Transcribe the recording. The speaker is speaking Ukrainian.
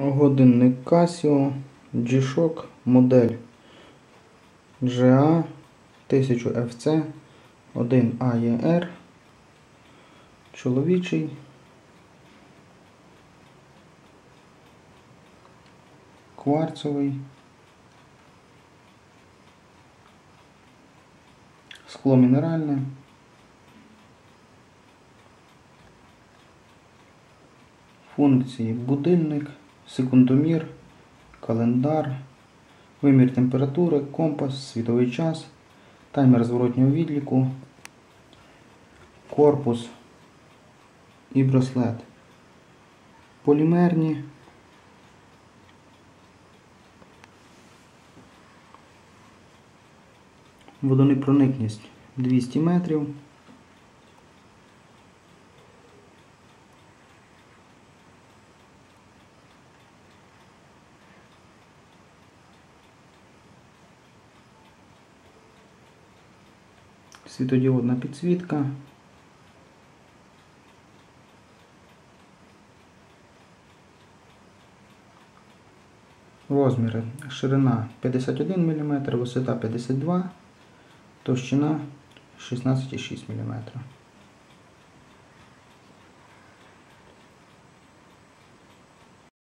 Годинник Casio G-Shock модель GA 1000 FC 1 AER чоловічий. Кварцовий. Скло мінеральне. Функції будильник, секундомір, календар, вимір температури, компас, світовий час, таймер зворотнього відліку, корпус і браслет. Полімерні. Водонепроникність 200 метрів. Світодіодна підсвітка. Розміри ширина 51 мм, висота 52 товщина 16,6 мм.